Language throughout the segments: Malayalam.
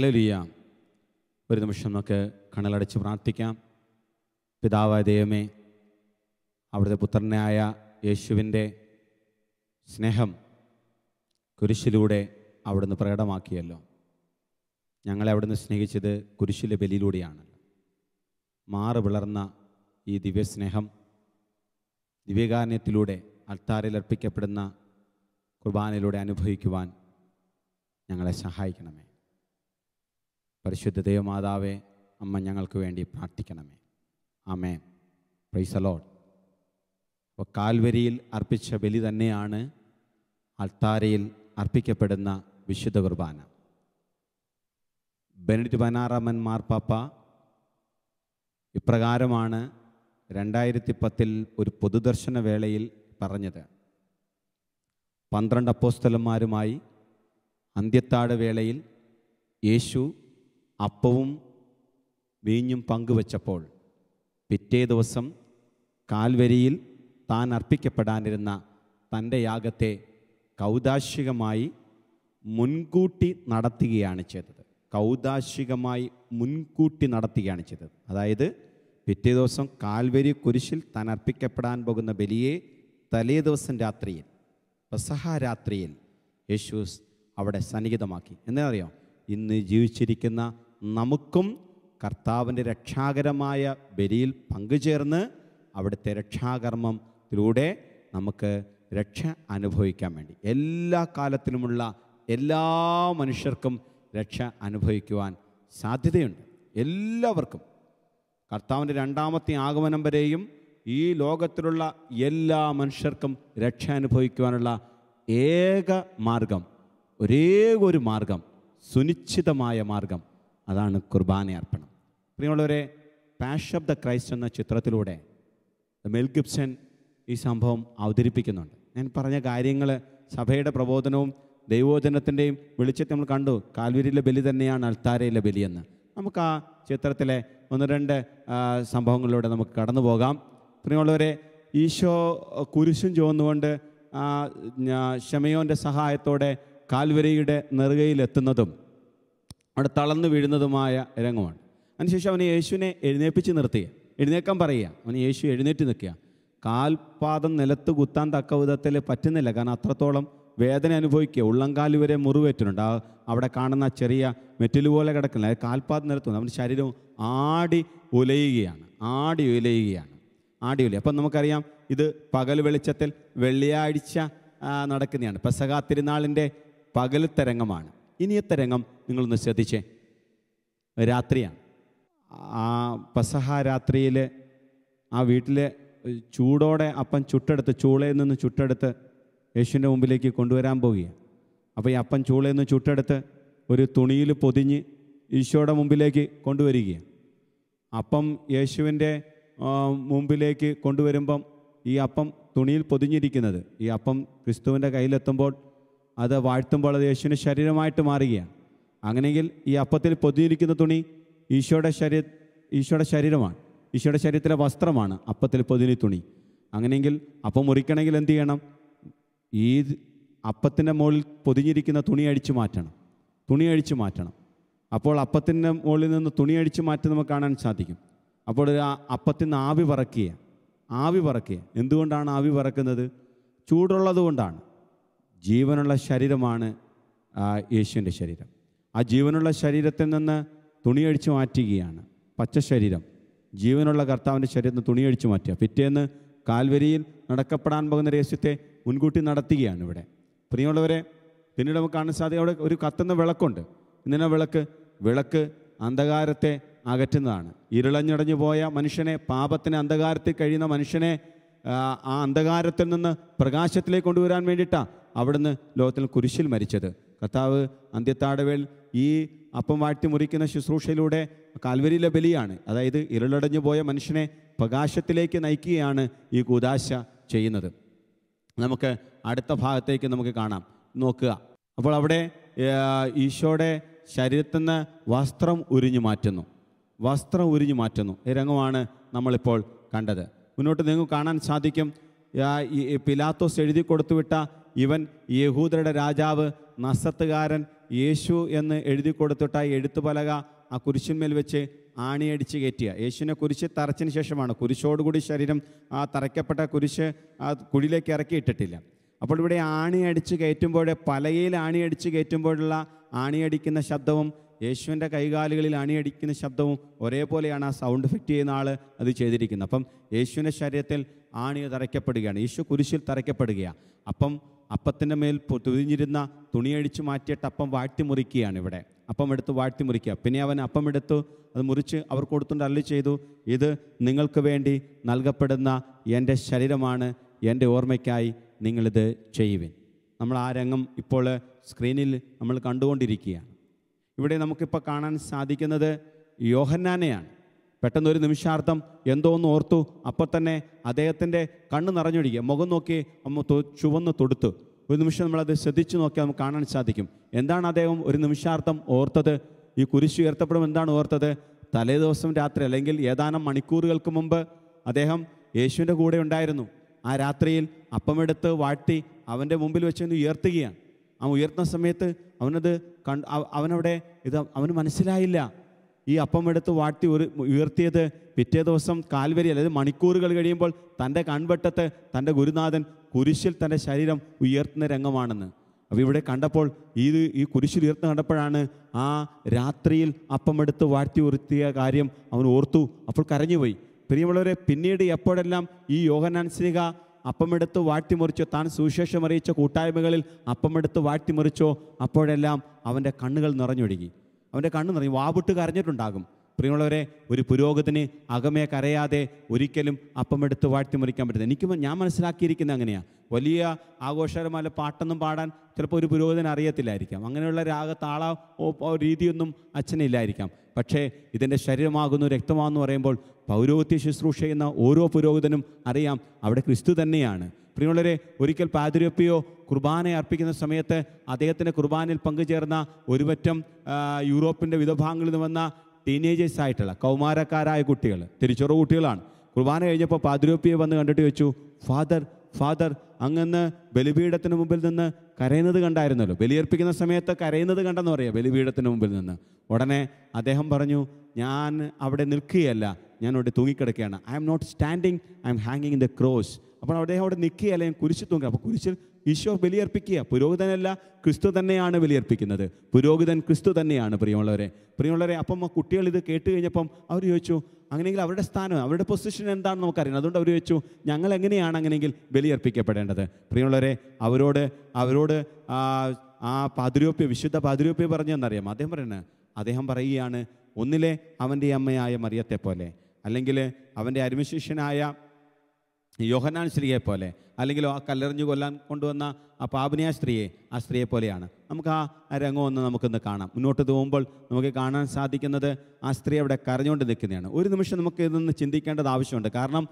ഹാലലുയ്യ ഒരു നിമിഷം നമുക്ക് കണലടച്ച് പ്രാർത്ഥിക്കാം. പിതാവായ ദൈവമേ അവിടുത്തെ പുത്രനായ യേശുവിന്റെ സ്നേഹം കുരിശിലൂടെ അവിടുന്ന് പ്രകടമാക്കിയല്ലോ. ഞങ്ങളെ അവിടുന്ന് സ്നേഹിച്ചത് കുരിശിലെ ബലിയിലൂടെയാണ്. മാറ് വിളർന്ന ഈ ദിവ്യസ്നേഹം ദിവ്യകാരുണ്യത്തിലൂടെ അൾത്താരയിൽ അർപ്പിക്കപ്പെടുന്ന കുർബാനയിലൂടെ അനുഭവിക്കുവാൻ ഞങ്ങളെ സഹായിക്കണമേ. പരിശുദ്ധ ദൈവമാതാവേ അമ്മ ഞങ്ങൾക്ക് വേണ്ടി പ്രാർത്ഥിക്കണമേ. ആമേ പ്രൈസലോഡ് അപ്പോൾ കാൽവരിയിൽ അർപ്പിച്ച ബലി തന്നെയാണ് അൾത്താരയിൽ അർപ്പിക്കപ്പെടുന്ന വിശുദ്ധ കുർബാന. ബെനഡിറ്റ് പതിനാറാമൻ മാർപ്പാപ്പ ഇപ്രകാരമാണ് രണ്ടായിരത്തി പത്തിൽ ഒരു പൊതുദർശന വേളയിൽ പറഞ്ഞത്. പന്ത്രണ്ട് അപ്പോസ്തലന്മാരുമായി അന്ത്യത്താഴ വേളയിൽ യേശു അപ്പവും വീഞ്ഞും പങ്കുവച്ചപ്പോൾ പിറ്റേ ദിവസം കാൽവരിയിൽ താൻ അർപ്പിക്കപ്പെടാനിരുന്ന തന്റെ യാഗത്തെ കൗദാശികമായി മുൻകൂട്ടി നടത്തുകയാണ് ചെയ്തത്. കൗതാശികമായി മുൻകൂട്ടി നടത്തുകയാണ് ചെയ്തത്. അതായത് പിറ്റേ ദിവസം കാൽവരി കുരിശിൽ താൻ അർപ്പിക്കപ്പെടാൻ പോകുന്ന ബലിയെ തലേ ദിവസം രാത്രിയിൽ പ്രസഹാരാത്രിയിൽ രാത്രിയിൽ യേശു അവിടെ സന്നിഹിതമാക്കി. എന്നറിയാം ഇന്ന് ജീവിച്ചിരിക്കുന്ന നമുക്കും കർത്താവിന്റെ രക്ഷാകരമായ ബലിയിൽ പങ്കുചേർന്ന് അവിടുത്തെ രക്ഷാകർമ്മത്തിലൂടെ നമുക്ക് രക്ഷ അനുഭവിക്കാൻ വേണ്ടി എല്ലാ കാലത്തിലുമുള്ള എല്ലാ മനുഷ്യർക്കും രക്ഷ അനുഭവിക്കുവാൻ സാധ്യതയുണ്ട്. എല്ലാവർക്കും. കർത്താവിന്റെ രണ്ടാമത്തെ ആഗമനം വരെയും ഈ ലോകത്തിലുള്ള എല്ലാ മനുഷ്യർക്കും രക്ഷ അനുഭവിക്കുവാനുള്ള ഏക മാർഗം ഒരേ ഒരു മാർഗം സുനിശ്ചിതമായ മാർഗം അതാണ് കുർബാന അർപ്പണം. പ്രിയമുള്ളവരെ പാഷ് ഓഫ് ദ ക്രൈസ്റ്റ് എന്ന ചിത്രത്തിലൂടെ മെൽ ഗിബ്സൺ ഈ സംഭവം അവതരിപ്പിക്കുന്നുണ്ട്. ഞാൻ പറഞ്ഞ കാര്യങ്ങൾ സഭയുടെ പ്രബോധനവും ദൈവോചനത്തിന്റെയും വെളിച്ചത്തെ നമ്മൾ കണ്ടു. കാൽവരിയിലെ ബലി തന്നെയാണ് അൽത്താരയിലെ ബലിയെന്ന്. നമുക്ക് ആ ചിത്രത്തിലെ ഒന്ന് രണ്ട് സംഭവങ്ങളിലൂടെ നമുക്ക് കടന്നു പോകാം. പ്രിയമുള്ളവരെ ഈശോ കുരിശും ചുവന്നുകൊണ്ട് ഞാ- സഹായത്തോടെ കാൽവരിയുടെ നെറുകയിലെത്തുന്നതും അവിടെ തളർന്നു വീഴുന്നതുമായ രംഗമാണ്. അതിനുശേഷം അവനെ യേശുവിനെ എഴുന്നേപ്പിച്ച് നിർത്തുക എഴുന്നേക്കാൻ പറയുക. അവന് യേശു എഴുന്നേറ്റ് നിൽക്കുക. കാൽപാദം നിലത്ത് കുത്താൻ തക്ക വിധത്തിൽ പറ്റുന്നില്ല. കാരണം അത്രത്തോളം വേദന അനുഭവിക്കുക. ഉള്ളംകാൽ വരെ മുറിവേറ്റുന്നുണ്ട് ആ അവിടെ കാണുന്ന ചെറിയ മെറ്റൽ പോലെ കിടക്കുന്നില്ല കാൽപാദം നിലത്തുന്നു അവന്റെ ശരീരം ആടി ഉലയുകയാണ്. ആടി ഉലയുകയാണ്. ആടി ഉലയ അപ്പം നമുക്കറിയാം ഇത് പകൽ വെളിച്ചത്തിൽ വെള്ളിയാഴ്ച നടക്കുന്നതാണ്. പെസകാ തിരുനാളിന്റെ പകൽ തരംഗമാണ്. ഇനിയത്തെ രംഗം നിങ്ങളൊന്ന് ശ്രദ്ധിച്ചേ. രാത്രിയാണ്. ആ പസഹ രാത്രിയിൽ ആ വീട്ടിൽ ചൂടോടെ അപ്പൻ ചുട്ടെടുത്ത് ചൂളയിൽ നിന്ന് ചുട്ടെടുത്ത് യേശുവിന്റെ മുമ്പിലേക്ക് കൊണ്ടുവരാൻ പോവുകയാണ്. അപ്പോൾ ഈ അപ്പൻ ചൂളയിൽ നിന്ന് ചുട്ടെടുത്ത് ഒരു തുണിയിൽ പൊതിഞ്ഞ് ഈശോയുടെ മുമ്പിലേക്ക് കൊണ്ടുവരികയാണ്. അപ്പം യേശുവിന്റെ മുമ്പിലേക്ക് കൊണ്ടുവരുമ്പം ഈ അപ്പം തുണിയിൽ പൊതിഞ്ഞിരിക്കുന്നത് ഈ അപ്പം ക്രിസ്തുവിന്റെ കയ്യിലെത്തുമ്പോൾ അത് വാഴ്ത്തുമ്പോൾ അത് യേശുവിന്റെ ശരീരമായിട്ട് മാറുകയാണ്. അങ്ങനെയെങ്കിൽ ഈ അപ്പത്തിൽ പൊതിഞ്ഞിരിക്കുന്ന തുണി ഈശോയുടെ ശരീര ഈശോയുടെ ശരീരമാണ്. ഈശോയുടെ ശരീരത്തിലെ വസ്ത്രമാണ് അപ്പത്തിൽ പൊതിഞ്ഞി തുണി. അങ്ങനെയെങ്കിൽ അപ്പം മുറിക്കണമെങ്കിൽ എന്ത് ചെയ്യണം? ഈ അപ്പത്തിന്റെ മുകളിൽ പൊതിഞ്ഞിരിക്കുന്ന തുണി അഴിച്ചു മാറ്റണം. തുണി അഴിച്ചു മാറ്റണം. അപ്പോൾ അപ്പത്തിന്റെ മുകളിൽ നിന്ന് തുണി അഴിച്ചു മാറ്റി നമുക്ക് കാണാൻ സാധിക്കും. അപ്പോൾ ഒരു അപ്പത്തിൽ നിന്ന് ആവി പറക്കുക. ആവി പറക്കുക. എന്തുകൊണ്ടാണ് ആവി പറക്കുന്നത്? ചൂടുള്ളത് കൊണ്ടാണ് ജീവനുള്ള ശരീരമാണ് യേശുവിന്റെ ശരീരം. ആ ജീവനുള്ള ശരീരത്തിൽ നിന്ന് തുണിയഴിച്ച് മാറ്റുകയാണ്. പച്ച ശരീരം. ജീവനുള്ള കർത്താവിന്റെ ശരീരത്തിൽ നിന്ന് തുണിയഴിച്ച് മാറ്റുക. പിറ്റേന്ന് കാൽവരിയിൽ നടക്കപ്പെടാൻ പോകുന്ന രഹസ്യത്തെ മുൻകൂട്ടി നടത്തുകയാണ് ഇവിടെ. പ്രിയമുള്ളവരെ പിന്നീട് നമുക്ക് കാണാൻ സാധിക്കും അവിടെ ഒരു കത്തുന്ന വിളക്കുണ്ട്. ഇന്നലെ വിളക്ക്? വിളക്ക് അന്ധകാരത്തെ അകറ്റുന്നതാണ്. ഇരുളഞ്ഞടഞ്ഞു പോയ മനുഷ്യനെ പാപത്തിന് അന്ധകാരത്തിൽ കഴിയുന്ന മനുഷ്യനെ ആ, അന്ധകാരത്തിൽ നിന്ന് പ്രകാശത്തിലേക്ക് കൊണ്ടുവരാൻ വേണ്ടിയിട്ടാണ് അവിടുന്ന് ലോകത്തിൽ കുരിശിൽ മരിച്ചത്. കർത്താവ് അന്ത്യത്താടവേൽ ഈ അപ്പം വാഴ്ത്തി മുറിക്കുന്ന ശുശ്രൂഷയിലൂടെ കാൽവരിയിലെ ബലിയാണ്. അതായത് ഇരുളടഞ്ഞു പോയ മനുഷ്യനെ പ്രകാശത്തിലേക്ക് നയിക്കുകയാണ് ഈ കൂതാശ ചെയ്യുന്നത്. നമുക്ക് അടുത്ത ഭാഗത്തേക്ക് നമുക്ക് കാണാം. നോക്കുക. അപ്പോൾ അവിടെ ഈശോയുടെ ശരീരത്തിൽ നിന്ന് വസ്ത്രം ഉരിഞ്ഞു മാറ്റുന്നു. വസ്ത്രം ഉരിഞ്ഞു മാറ്റുന്നു. ഈ രംഗമാണ് നമ്മളിപ്പോൾ കണ്ടത്. മുന്നോട്ട് നിങ്ങൾക്ക് കാണാൻ സാധിക്കും. പിലാത്തോസ് എഴുതി കൊടുത്തുവിട്ട ഇവൻ യഹൂദരുടെ രാജാവ് നസത്തുകാരൻ യേശു എന്ന് എഴുതി കൊടുത്തിട്ട എഴുത്തു എഴുത്തുപലക ആ കുരിശിന്മേൽ വെച്ച് ആണിയടിച്ച് കയറ്റിയ. യേശുവിനെ കുരിശ് തറച്ചതിന് ശേഷമാണ്. കുരിശോടുകൂടി ശരീരം ആ തറയ്ക്കപ്പെട്ട കുരിശ് ആ കുഴിയിലേക്ക് ഇറക്കിയിട്ടിട്ടില്ല അപ്പോൾ ഇവിടെ ആണിയടിച്ച് കയറ്റുമ്പോൾ പലകയിൽ ആണിയടിച്ച് കയറ്റുമ്പോഴുള്ള ആണിയടിക്കുന്ന ശബ്ദവും യേശുവിന്റെ കൈകാലുകളിൽ അണിയടിക്കുന്ന ശബ്ദവും ഒരേപോലെയാണ് ആ സൗണ്ട് എഫക്റ്റ് ചെയ്യുന്ന ആൾ അത് ചെയ്തിരിക്കുന്നത്. അപ്പം യേശുവിന്റെ ശരീരത്തിൽ ആണി തറയ്ക്കപ്പെടുകയാണ്. യേശു കുരിശിൽ തറയ്ക്കപ്പെടുകയാണ്. അപ്പം അപ്പത്തിന്റെ മേൽ തുരിഞ്ഞിരുന്ന തുണിയടിച്ച് മാറ്റിയിട്ട് അപ്പം വാട്ടി മുറിക്കുകയാണ് ഇവിടെ. അപ്പം എടുത്ത് വാട്ടി മുറിക്കുക പിന്നെ അവൻ അപ്പം എടുത്തു അത് മുറിച്ച് അവർ കൊടുത്തുകൊണ്ട് അല്ലി ചെയ്തു ഇത് നിങ്ങൾക്ക് വേണ്ടി നൽകപ്പെടുന്ന എന്റെ ശരീരമാണ് എന്റെ ഓർമ്മയ്ക്കായി നിങ്ങളിത് ചെയ്യുവിൻ. നമ്മൾ ആ രംഗം ഇപ്പോൾ സ്ക്രീനിൽ നമ്മൾ കണ്ടുകൊണ്ടിരിക്കുകയാണ്. ഇവിടെ നമുക്കിപ്പോൾ കാണാൻ സാധിക്കുന്നത് യോഹന്നാനെയാണ്. പെട്ടെന്ന് ഒരു നിമിഷാർത്ഥം എന്തോ ഒന്ന് ഓർത്തു. അപ്പോൾ തന്നെ അദ്ദേഹത്തിന്റെ കണ്ണ് നിറഞ്ഞൊഴുകി. മുഖം നോക്കി അമ്മ ചുവന്ന് തൊടുത്തു. ഒരു നിമിഷം നമ്മളത് ശ്രദ്ധിച്ചു നോക്കിയാൽ നമുക്ക് കാണാൻ സാധിക്കും. എന്താണ് അദ്ദേഹം ഒരു നിമിഷാർത്ഥം ഓർത്തത്? ഈ കുരിശ് ഉയർത്തപ്പെടും എന്താണ് ഓർത്തത്? തലേ ദിവസം രാത്രി അല്ലെങ്കിൽ ഏതാനും മണിക്കൂറുകൾക്ക് മുമ്പ് അദ്ദേഹം യേശുവിന്റെ കൂടെ ഉണ്ടായിരുന്നു. ആ രാത്രിയിൽ അപ്പമെടുത്ത് വാട്ടി അവന്റെ മുമ്പിൽ വെച്ച് ഉയർത്തുകയാണ്. ആ ഉയർത്തുന്ന സമയത്ത് അവനത് കണ്ട് അവ- അവനവിടെ ഇത് അവന് മനസ്സിലായില്ല. ഈ അപ്പം എടുത്ത് വാട്ടി ഒരു ഉയർത്തിയത് പിറ്റേ ദിവസം കാൽവരി അതായത് മണിക്കൂറുകൾ കഴിയുമ്പോൾ തന്റെ കൺവെട്ടത്ത് തന്റെ ഗുരുനാഥൻ കുരിശിൽ തന്റെ ശരീരം ഉയർത്തുന്ന രംഗമാണെന്ന്. അപ്പോൾ ഇവിടെ കണ്ടപ്പോൾ ഇത് ഈ കുരിശിൽ ഉയർത്തു കണ്ടപ്പോഴാണ് ആ രാത്രിയിൽ അപ്പം എടുത്ത് വാഴ്ത്തി ഉയർത്തിയ കാര്യം അവൻ ഓർത്തു. അപ്പോൾ കരഞ്ഞുപോയി. പ്രിയമുള്ളവരെ പിന്നീട് എപ്പോഴെല്ലാം ഈ യോഹനാൻസ്ലിക അപ്പമെടുത്ത് വാഴ്ത്തിമുറിച്ചോ താൻ സുവിശേഷം അറിയിച്ച കൂട്ടായ്മകളിൽ അപ്പമെടുത്ത് വാഴ്ത്തിമുറിച്ചോ അപ്പോഴെല്ലാം അവന്റെ കണ്ണുകൾ നിറഞ്ഞൊഴുകി. അവന്റെ കണ്ണ് നിറഞ്ഞു വാവിട്ട് കരഞ്ഞിട്ടുണ്ടാകും. പ്രിയമുള്ളവരെ ഒരു പുരോഗതിന് അകമേ കരയാതെ ഒരിക്കലും അപ്പമെടുത്ത് വാഴ്ത്തി മുറിക്കാൻ പറ്റില്ല എനിക്ക് ഞാൻ മനസ്സിലാക്കിയിരിക്കുന്നത് അങ്ങനെയാണ് വലിയ ആഘോഷകരമായ പാട്ടൊന്നും പാടാൻ ചിലപ്പോൾ ഒരു പുരോഗതിന് അറിയത്തില്ലായിരിക്കാം. അങ്ങനെയുള്ള രാഗ താള രീതിയൊന്നും അച്ഛനില്ലായിരിക്കാം. പക്ഷേ ഇതിന്റെ ശരീരമാകുന്നു രക്തമാകുന്നു പറയുമ്പോൾ പൗരോഹിത്യ ശുശ്രൂഷ ചെയ്യുന്ന ഓരോ പുരോഹിതനും അറിയാം. അവിടെ ക്രിസ്തു തന്നെയാണ്. പ്രിയമുള്ളവരെ ഒരിക്കൽ പാതിരപ്പിയോ കുർബാന അർപ്പിക്കുന്ന സമയത്ത് അദ്ദേഹത്തിന്റെ കുർബാനയിൽ പങ്കുചേർന്ന ഒരുപറ്റം യൂറോപ്പിന്റെ വിധഭാഗങ്ങളിൽ നിന്ന് വന്ന ടീനേജേഴ്സ് ആയിട്ടുള്ള കൗമാരക്കാരായ കുട്ടികൾ തിരിച്ചുറവ് കുട്ടികളാണ്. കുർബാന കഴിഞ്ഞപ്പോൾ പാതിരപ്പിയെ വന്ന് കണ്ടിട്ട് വെച്ചു ഫാദർ ഫാദർ അങ്ങന്ന് ബലിപീഠത്തിന് മുമ്പിൽ നിന്ന് കരയുന്നത് കണ്ടായിരുന്നല്ലോ. ബലിയർപ്പിക്കുന്ന സമയത്ത് കരയുന്നത് കണ്ടെന്ന് പറയാം ബലിപീഠത്തിന് മുമ്പിൽ നിന്ന്. ഉടനെ അദ്ദേഹം പറഞ്ഞു ഞാൻ അവിടെ നിൽക്കുകയല്ല ഞാൻ അവിടെ തൂങ്ങിക്കിടക്കുകയാണ്. I am not standing I am ഹാങ്ങിങ് ഇൻ ദ ക്രോസ് അപ്പോൾ അദ്ദേഹം അവിടെ നിൽക്കുക അല്ലെങ്കിൽ കുരിശ് തൂങ്ങുക. അപ്പോൾ കുരിശിൽ ഈശോ ബലിയർപ്പിക്കുക പുരോഹിതനല്ല ക്രിസ്തു തന്നെയാണ് ബലിയർപ്പിക്കുന്നത്. പുരോഹിതൻ ക്രിസ്തു തന്നെയാണ് പ്രിയമുള്ളവരെ. പ്രിയമുള്ളവരെ അപ്പം കുട്ടികൾ ഇത് കേട്ട് കഴിഞ്ഞപ്പം അവർ ചോദിച്ചു അങ്ങനെയെങ്കിൽ അവരുടെ സ്ഥാനം അവരുടെ പൊസിഷൻ എന്താണെന്ന് നമുക്കറിയാം അതുകൊണ്ട് അവർ ചോദിച്ചു ഞങ്ങൾ എങ്ങനെയാണ് അങ്ങനെയെങ്കിൽ ബലിയർപ്പിക്കപ്പെടേണ്ടത്? പ്രിയമുള്ളവരെ അവരോട് അവരോട് ആ പാതിരൂപ്യ വിശുദ്ധ പാതിരൂപ്യ പറഞ്ഞെന്നറിയാം. അദ്ദേഹം പറയുന്നത് അദ്ദേഹം പറയുകയാണ് ഒന്നിലെ അവന്റെ അമ്മയായ മറിയത്തെ പോലെ അല്ലെങ്കിൽ അവന്റെ അരുമശിഷ്യനായ യോഹനാൻ സ്ത്രീയെ പോലെ അല്ലെങ്കിൽ ആ കല്ലെറിഞ്ഞു കൊല്ലാൻ കൊണ്ടുവന്ന ആ പാപനിയ സ്ത്രീയെ ആ സ്ത്രീയെ പോലെയാണ്. നമുക്ക് ആ രംഗം ഒന്ന് നമുക്കൊന്ന് കാണാം. മുന്നോട്ട് പോകുമ്പോൾ നമുക്ക് കാണാൻ സാധിക്കുന്നത് ആ സ്ത്രീ അവിടെ കരഞ്ഞുകൊണ്ട് നിൽക്കുന്നതാണ്. ഒരു നിമിഷം നമുക്ക് ഇതൊന്ന് ചിന്തിക്കേണ്ടത് ആവശ്യമുണ്ട്. കാരണം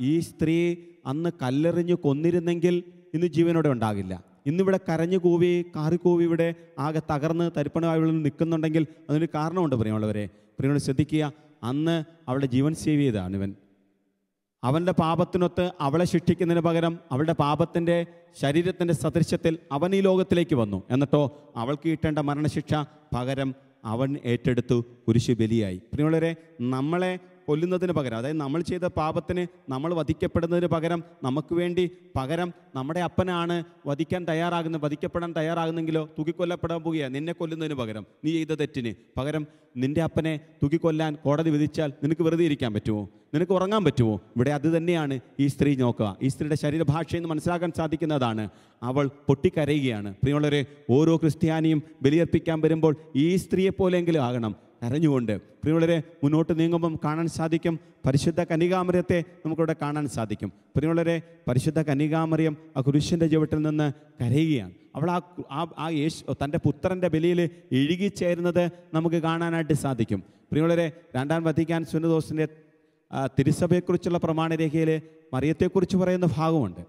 ഈ സ്ത്രീ അന്ന് കല്ലെറിഞ്ഞു കൊന്നിരുന്നെങ്കിൽ ഇന്ന് ജീവനോടെ ഉണ്ടാകില്ല. ഇന്നിവിടെ കരഞ്ഞു കൂവി കാറി കൂവി ഇവിടെ ആകെ തകർന്ന് തരിപ്പണമായി നിൽക്കുന്നുണ്ടെങ്കിൽ അതിനൊരു കാരണമുണ്ട് പ്രിയമുള്ളവരെ. പ്രിയമുള്ള ശ്രദ്ധിക്കുക അന്ന് അവളുടെ ജീവൻ സേവ് ചെയ്തതാണ് ഇവൻ. അവന്റെ പാപത്തിനൊത്ത് അവളെ ശിക്ഷിക്കുന്നതിന് പകരം അവളുടെ പാപത്തിന്റെ ശരീരത്തിന്റെ സദൃശ്യത്തിൽ അവൻ ഈ ലോകത്തിലേക്ക് വന്നു. എന്നിട്ടോ അവൾക്ക് കിട്ടേണ്ട മരണശിക്ഷ പകരം അവൻ ഏറ്റെടുത്തു കുരിശു ബലിയായി. പ്രിയമുള്ളവരെ നമ്മളെ കൊല്ലുന്നതിന് പകരം അതായത് നമ്മൾ ചെയ്ത പാപത്തിന് നമ്മൾ വധിക്കപ്പെടുന്നതിന് പകരം നമുക്ക് വേണ്ടി പകരം നമ്മുടെ അപ്പനാണ് വധിക്കാൻ തയ്യാറാകുന്നത് വധിക്കപ്പെടാൻ തയ്യാറാകുന്നെങ്കിലോ തൂക്കിക്കൊല്ലപ്പെടാൻ പോവുകയാണ്. നിന്നെ കൊല്ലുന്നതിന് പകരം നീ ചെയ്ത തെറ്റിന് പകരം നിന്റെ അപ്പനെ തൂക്കിക്കൊല്ലാൻ കോടതി വിധിച്ചാൽ നിനക്ക് വെറുതെ ഇരിക്കാൻ പറ്റുമോ? നിനക്ക് ഉറങ്ങാൻ പറ്റുമോ? ഇവിടെ അത് തന്നെയാണ് ഈ സ്ത്രീ നോക്കുക. ഈ സ്ത്രീയുടെ ശരീരഭാഷയെന്ന് മനസ്സിലാക്കാൻ സാധിക്കുന്നതാണ്. അവൾ പൊട്ടിക്കരയുകയാണ്. പ്രിയമുള്ളവരെ ഓരോ ക്രിസ്ത്യാനിയും ബലിയർപ്പിക്കാൻ വരുമ്പോൾ ഈ സ്ത്രീയെ പോലെയെങ്കിലും ആകണം. കരഞ്ഞുകൊണ്ട് പ്രിയമുള്ളവരെ മുന്നോട്ട് നീങ്ങുമ്പം കാണാൻ സാധിക്കും പരിശുദ്ധ കനികാമറിയത്തെ നമുക്കിവിടെ കാണാൻ സാധിക്കും. പ്രിയമുള്ളവരെ പരിശുദ്ധ കനികാമറിയം ആ കുരിശിന്റെ ചുവട്ടിൽ നിന്ന് കരയുകയാണ്. അവൾ ആ ആ യേശു തന്റെ പുത്രന്റെ ബലിയിൽ ഇഴുകിച്ചേരുന്നത് നമുക്ക് കാണാനായിട്ട് സാധിക്കും. പ്രിയമുള്ളവരെ രണ്ടാം വത്തിക്കാൻ സുനദോസിന്റെ തിരുസഭയെക്കുറിച്ചുള്ള പ്രമാണരേഖയിൽ മറിയത്തെക്കുറിച്ച് പറയുന്ന ഭാഗമുണ്ട്.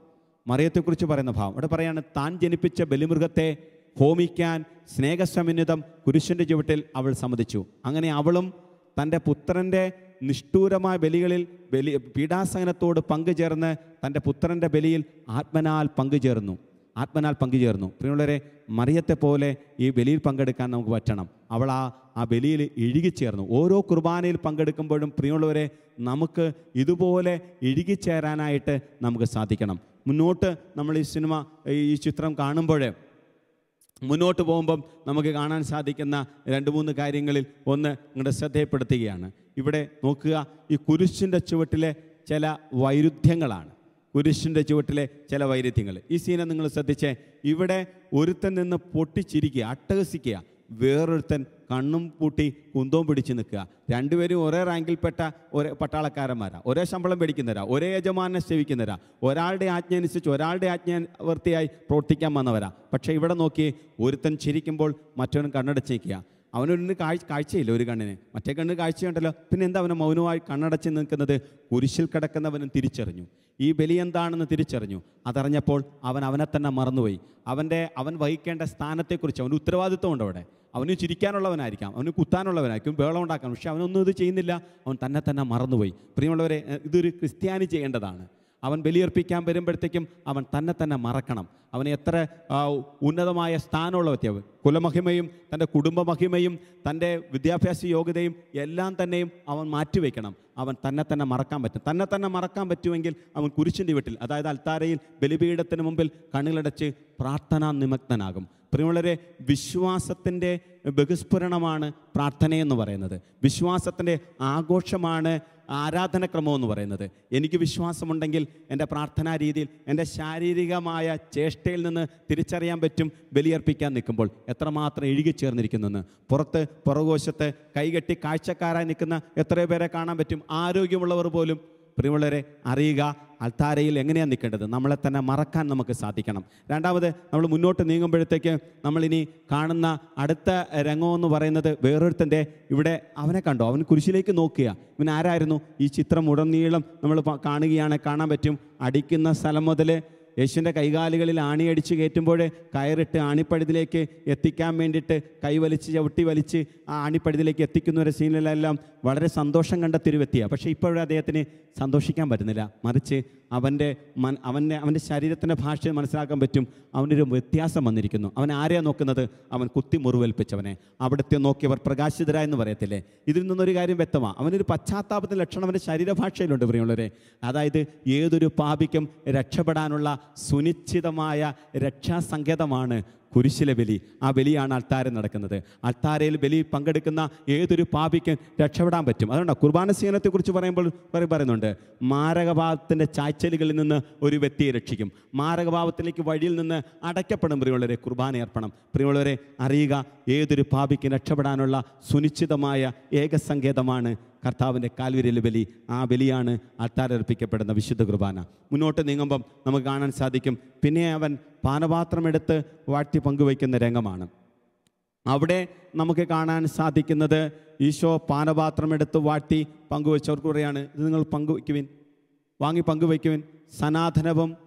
മറിയത്തെക്കുറിച്ച് പറയുന്ന ഭാഗം. അവിടെ പറയാണ് താൻ ജനിപ്പിച്ച ബലിമൃഗത്തെ ഹോമിക്കാൻ സ്നേഹസമന്വിതം കുരിശിന്റെ ചുവട്ടിൽ അവൾ സമ്മതിച്ചു. അങ്ങനെ അവളും തന്റെ പുത്രന്റെ നിഷ്ഠൂരമായ ബലികളിൽ ബലി പീഡാസഹനത്തോട് പങ്കുചേർന്ന് തന്റെ പുത്രന്റെ ബലിയിൽ ആത്മനാൽ പങ്കുചേർന്നു. ആത്മനാൽ പങ്കുചേർന്നു. പ്രിയമുള്ളവരെ മറിയത്തെ പോലെ ഈ ബലിയിൽ പങ്കെടുക്കാൻ നമുക്ക് പറ്റണം. അവൾ ആ ആ ബലിയിൽ ഇഴുകിച്ചേർന്നു. ഓരോ കുർബാനയിൽ പങ്കെടുക്കുമ്പോഴും പ്രിയമുള്ളവരെ നമുക്ക് ഇതുപോലെ ഇഴുകിച്ചേരാനായിട്ട് നമുക്ക് സാധിക്കണം. മുന്നോട്ട് നമ്മൾ ഈ സിനിമ ഈ ചിത്രം കാണുമ്പോൾ മുന്നോട്ട് പോകുമ്പം നമുക്ക് കാണാൻ സാധിക്കുന്ന രണ്ട് മൂന്ന് കാര്യങ്ങളിൽ ഒന്ന് നിങ്ങളുടെ ശ്രദ്ധയപ്പെടുത്തുകയാണ്. ഇവിടെ നോക്കുക ഈ കുരിശിന്റെ ചുവട്ടിലെ ചില വൈരുദ്ധ്യങ്ങളാണ്. കുരിശിന്റെ ചുവട്ടിലെ ചില വൈരുദ്ധ്യങ്ങൾ. ഈ സീനെ നിങ്ങൾ ശ്രദ്ധിച്ചേ ഇവിടെ ഒരുത്തൻ നിന്ന് പൊട്ടിച്ചിരിക്കുക അട്ടഹസിക്കുക വേറൊരുത്തൻ കണ്ണും പൂട്ടി കുന്തവും പിടിച്ച് നിൽക്കുക. രണ്ടുപേരും ഒരേ റാങ്കിൽപ്പെട്ട ഒരേ പട്ടാളക്കാരന്മാരാ. ഒരേ ശമ്പളം മേടിക്കുന്നവരാ. ഒരേ യജമാനെ സേവിക്കുന്നവരാ. ഒരാളുടെ ആജ്ഞ അനുസരിച്ച് ഒരാളുടെ ആജ്ഞ വൃത്തിയായി പ്രവർത്തിക്കാൻ വന്നവരാ. പക്ഷേ ഇവിടെ നോക്കി ഒരുത്തൻ ചിരിക്കുമ്പോൾ മറ്റവൻ കണ്ണടച്ച് നിൽക്കുക. അവനൊരു കാഴ്ച കാഴ്ചയില്ല ഒരു കണ്ണിന്. മറ്റേ കണ്ണിന് കാഴ്ചയുണ്ടല്ലോ. പിന്നെ എന്താ അവനെ മൗനമായി കണ്ണടച്ച് നിൽക്കുന്നത്? കുരിശിൽ കിടക്കുന്നവനും തിരിച്ചറിഞ്ഞു. ഈ ബലി എന്താണെന്ന് തിരിച്ചറിഞ്ഞു. അതറിഞ്ഞപ്പോൾ അവൻ അവനെ തന്നെ മറന്നുപോയി. അവന്റെ അവൻ വഹിക്കേണ്ട സ്ഥാനത്തെക്കുറിച്ച് അവന്റെ ഉത്തരവാദിത്വമുണ്ട് അവിടെ. അവന് ചിരിക്കാനുള്ളവനായിരിക്കാം. അവന് കുത്താനുള്ളവനായിരിക്കും. ബേളം ഉണ്ടാക്കാം പക്ഷെ അവനൊന്നും ഇത് ചെയ്യുന്നില്ല. അവൻ തന്നെ തന്നെ മറന്നുപോയി. പ്രിയമുള്ളവരെ ഇതൊരു ക്രിസ്ത്യാനി ചെയ്യേണ്ടതാണ്. അവൻ ബലിയർപ്പിക്കാൻ വരുമ്പോഴത്തേക്കും അവൻ തന്നെ തന്നെ മറക്കണം. അവന് എത്ര ഉന്നതമായ സ്ഥാനമുള്ള വ്യക്തിയാവ്. കുലമഹിമയും തന്റെ കുടുംബമഹിമയും തന്റെ വിദ്യാഭ്യാസ യോഗ്യതയും എല്ലാം തന്നെയും അവൻ മാറ്റിവെക്കണം. അവൻ തന്നെ തന്നെ മറക്കാൻ പറ്റും. തന്നെ തന്നെ മറക്കാൻ പറ്റുമെങ്കിൽ അവൻ കുരിശിന്റെ വീട്ടിൽ അതായത് അൽത്താരയിൽ ബലിപീഠത്തിന് മുമ്പിൽ കണ്ണുകളടച്ച് പ്രാർത്ഥനാ നിമഗ്നനാകും. പ്രിയമുള്ളവരെ വിശ്വാസത്തിന്റെ ബഹുസ്ഫുരണമാണ് പ്രാർത്ഥനയെന്ന് പറയുന്നത്. വിശ്വാസത്തിന്റെ ആഘോഷമാണ് ആരാധനക്രമം എന്ന് പറയുന്നത്. എനിക്ക് വിശ്വാസമുണ്ടെങ്കിൽ എന്റെ പ്രാർത്ഥനാ രീതിയിൽ എന്റെ ശാരീരികമായ ചേഷ്ടയിൽ നിന്ന് തിരിച്ചറിയാൻ പറ്റും ബലിയർപ്പിക്കാൻ നിൽക്കുമ്പോൾ. എത്രമാത്രം ഇഴുകിച്ചേർന്നിരിക്കുന്നെന്ന് പുറത്ത് പുറകോശത്ത് കൈകെട്ടി കാഴ്ചക്കാരായി നിൽക്കുന്ന എത്രയോ പേരെ കാണാൻ പറ്റും. ആരോഗ്യമുള്ളവർ പോലും. പ്രിയമുള്ളവരെ അറിയുക അൽത്താരയിൽ എങ്ങനെയാണ് നിൽക്കേണ്ടത്? നമ്മളെ തന്നെ മറക്കാൻ നമുക്ക് സാധിക്കണം. രണ്ടാമത് നമ്മൾ മുന്നോട്ട് നീങ്ങുമ്പോഴത്തേക്ക് നമ്മളിനി കാണുന്ന അടുത്ത രംഗമെന്ന് പറയുന്നത് വേറൊരുത്തന്റെ ഇവിടെ അവനെ കണ്ടോ? അവൻ കുരിശിലേക്ക് നോക്കുക. ഇവൻ ആരായിരുന്നു? ഈ ചിത്രം ഉടനീളം നമ്മൾ കാണുകയാണെങ്കിൽ കാണുകയാണ് കാണാൻ പറ്റും. അടിക്കുന്ന സ്ഥലം മുതൽ യേശുവിന്റെ കൈകാലുകളിൽ ആണിയടിച്ച് കയറ്റുമ്പോൾ കയറിട്ട് ആണിപ്പഴുതിലേക്ക് എത്തിക്കാൻ വേണ്ടിയിട്ട് കൈവലിച്ച് ചവിട്ടി വലിച്ച് ആ ആണിപ്പഴുതിലേക്ക് എത്തിക്കുന്ന ഒരു സീനിലെല്ലാം വളരെ സന്തോഷം കണ്ട വ്യക്തിയാണ്. പക്ഷേ ഇപ്പോഴും അദ്ദേഹത്തിന് സന്തോഷിക്കാൻ പറ്റുന്നില്ല. മറിച്ച് അവന്റെ മൻ അവന്റെ അവന്റെ ശരീരത്തിന്റെ ഭാഷ മനസ്സിലാക്കാൻ പറ്റും. അവനൊരു വ്യത്യാസം വന്നിരിക്കുന്നു. അവൻ ആരെയാണ് നോക്കുന്നത്? അവൻ കുത്തി മുറിവേൽപ്പിച്ചവനെ. അവിടുത്തെ നോക്കിയവർ പ്രകാശിതരായെന്ന് പറയത്തില്ലേ? ഇതിൽ നിന്നൊരു കാര്യം വ്യക്തമാണ് അവനൊരു പശ്ചാത്താപത്തിന്റെ ലക്ഷണം അവന്റെ ശരീരഭാഷയിലുണ്ട് പ്രിയമുള്ളവരെ. അതായത് ഏതൊരു പാപിക്കും രക്ഷപ്പെടാനുള്ള സുനിശ്ചിതമായ രക്ഷാസങ്കേതമാണ് കുരിശിലെ ബലി. ആ ബലിയാണ് അൾത്താരയിൽ നടക്കുന്നത്. അൾത്താരയിൽ ബലി പങ്കെടുക്കുന്ന ഏതൊരു പാപിക്കും രക്ഷപ്പെടാൻ പറ്റും. അതുകൊണ്ടാണ് കുർബാന സീനത്തെക്കുറിച്ച് പറയുമ്പോൾ പറ- പറയുന്നുണ്ട്. മാരകഭാവത്തിന്റെ ചാച്ചലുകളിൽ നിന്ന് ഒരു വ്യക്തിയെ രക്ഷിക്കും. മാരകഭാവത്തിലേക്ക് വഴിയിൽ നിന്ന് അടയ്ക്കപ്പെടും പ്രിയമുള്ളവരെ കുർബാന അർപ്പണം. പ്രിയമുള്ളവരെ അറിയുക ഏതൊരു പാപിക്കും രക്ഷപ്പെടാനുള്ള സുനിശ്ചിതമായ ഏകസങ്കേതമാണ് കർത്താവിന്റെ കാൽവരിയിലെ ബലി ആ ബലിയാണ് അർപ്പിക്കപ്പെടുന്ന വിശുദ്ധ കുർബാന. മുന്നോട്ട് നീങ്ങുമ്പം നമുക്ക് കാണാൻ സാധിക്കും പിന്നെ അവൻ പാനപാത്രമെടുത്ത് വാട്ടി പങ്കുവയ്ക്കുന്ന രംഗമാണ്. അവിടെ നമുക്ക് കാണാൻ സാധിക്കുന്നത് ഈശോ പാനപാത്രമെടുത്ത് വാട്ടി പങ്കുവെച്ചവർക്ക് പറയാണ് ഇത് നിങ്ങൾ പങ്കുവയ്ക്കുവിൻ വാങ്ങി പങ്കുവയ്ക്കുവിൻ. സനാതനവും